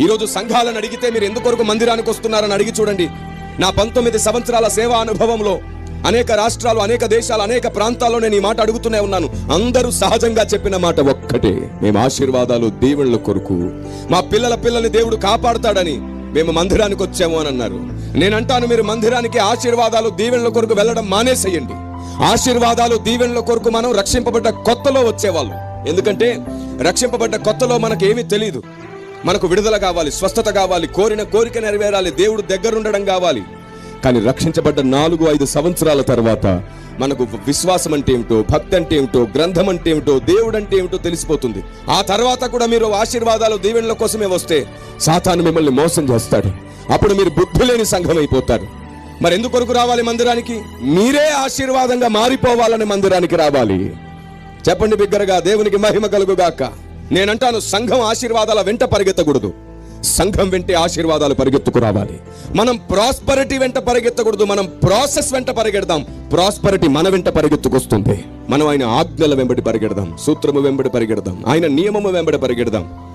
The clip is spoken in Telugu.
ఈరోజు సంఘాలను అడిగితే మీరు ఎందుకొరకు మందిరానికి వస్తున్నారని అడిగి చూడండి. నా పంతొమ్మిది సంవత్సరాల సేవా అనుభవంలో అనేక రాష్ట్రాలు అనేక దేశాలు అనేక ప్రాంతాల్లో నేను ఈ మాట అడుగుతూనే ఉన్నాను. అందరూ సహజంగా చెప్పిన మాట ఒక్కటే. మేము ఆశీర్వాదాలు దేవుళ్ళ కొరకు మా పిల్లల పిల్లల్ని దేవుడు కాపాడుతాడని మేము మందిరానికి వచ్చాము అని అన్నారు. నేనంటాను మీరు మందిరానికి ఆశీర్వాదాలు దీవెనల కొరకు వెళ్ళడం మానేసేయండి. ఆశీర్వాదాలు దీవెనల కొరకు మనం రక్షింపబడ్డ కొత్తలో వచ్చేవాళ్ళు. ఎందుకంటే రక్షింపబడ్డ కొత్తలో మనకేమీ ఏమీ తెలియదు మనకు విడుదల కావాలి స్వస్థత కావాలి కోరిన కోరిక నెరవేరాలి దేవుడు దగ్గరుండడం కావాలి. కానీ రక్షించబడ్డ నాలుగు ఐదు సంవత్సరాల తర్వాత మనకు విశ్వాసం అంటే ఏమిటో భక్తి అంటే ఏమిటో గ్రంథం అంటే ఏమిటో దేవుడు అంటే ఏమిటో తెలిసిపోతుంది. ఆ తర్వాత కూడా మీరు ఆశీర్వాదాలు దీవెనల కోసమే వస్తే సాతాను మిమ్మల్ని మోసం చేస్తాడు. అప్పుడు మీరు బుద్ధి లేని సంఘం అయిపోతారు. మరి ఎందుకొరకు రావాలి మందిరానికి? మీరే ఆశీర్వాదంగా మారిపోవాలని మందిరానికి రావాలి. చెప్పండి బిగ్గరగా దేవునికి మహిమ కలుగుగాక. నేనంటాను సంఘం ఆశీర్వాదాల వెంట పరిగెత్తకూడదు. సంఘం వెంటే ఆశీర్వాదాలు పరిగెత్తుకు రావాలి. మనం ప్రాస్పరిటీ వెంట పరిగెత్తకూడదు. మనం ప్రాసెస్ వెంట పరిగెడదాం. ప్రాస్పరిటీ మన వెంట పరిగెత్తుకొస్తుంది. మనం ఆయన ఆజ్ఞల వెంబడి పరిగెడదాం. సూత్రము వెంబడి పరిగెడదాం. ఆయన నియమము వెంబడి పరిగెడదాం.